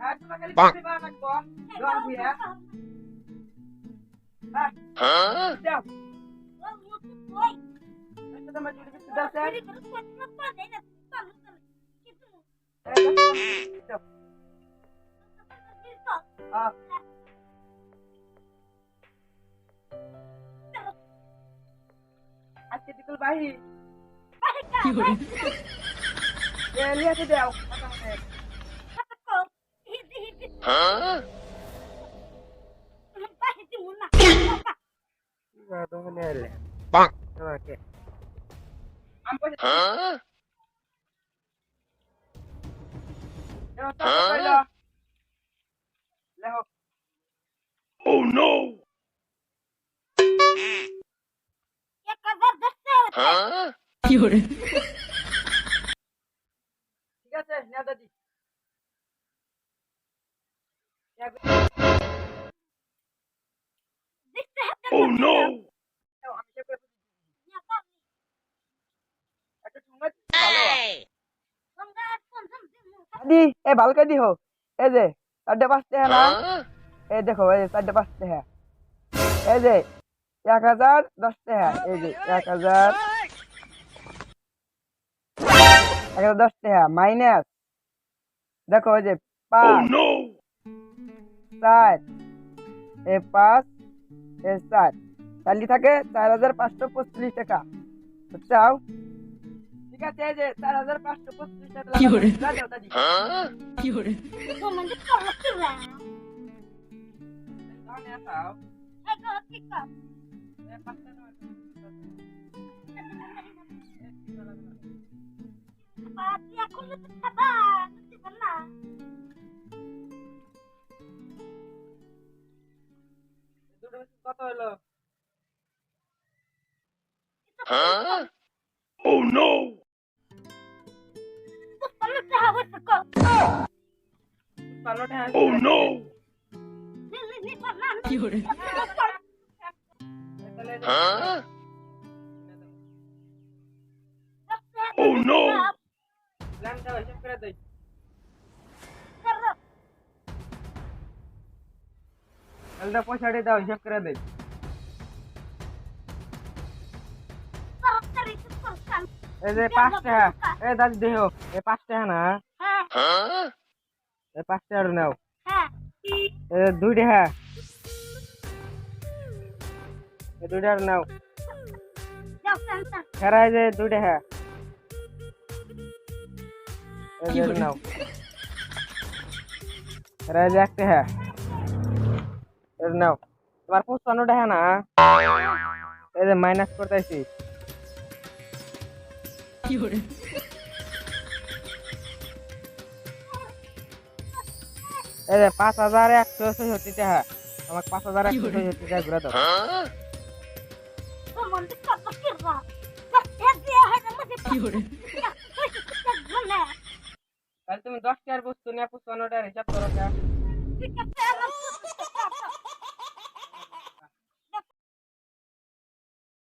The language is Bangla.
হ্যাঁ তোমার খালি পানি বানা কইলো লেখো Oh no! Huh? ঠিক আছে নিয়ে Oh no! এ ভালকে দি হো এই যে চারটে পাঁচটে হ্যাঁ না? এই দেখো এই যে চারটে পাঁচটে হ্যাঁ এই যে এক হাজার দশটা হ্যাঁ এই যে এক হাজার এক হাজার দশটা হ্যাঁ মাইনাস দেখো এই যে Oh পাঁচ চার এ পাঁচ এ চার। তাহলে থাকে চার হাজার পাঁচশো পঁচিশ টাকা। বুঝছাও ঠিক আছে এই যে চার হাজার পাঁচশো পঁচিশ টাকা দাও, দাও, কত হলো? Oh no! Oh no! Huh? দাও, হিসাব করে দেই। দাও, পয়সাটি দাও হিসাব করে দেই। এই যে পাঁচ টাকা এই দাদি দেহ এই পাঁচ টাকা না? এই পাঁচ টাকা নাও। এই দুই টাকা। এই দুই টাকা নাও। খেরা যে দুই টাকা। নাও খেরা যে এক টাকা এই যে নাও। তোমার টাকা না? এই যে মাইনাস করতেছি এই যে পাঁচ হাজার একশো ছষট্টি টাকা আমাকে পাঁচ হাজার একশো ছষট্টি টাকা ঘুরে দাও? তাহলে তুমি দশ টাকার বস্তু নিয়ে পঁচপান্ন টাকার হিসাব করো কে? ঠিক আছে আমার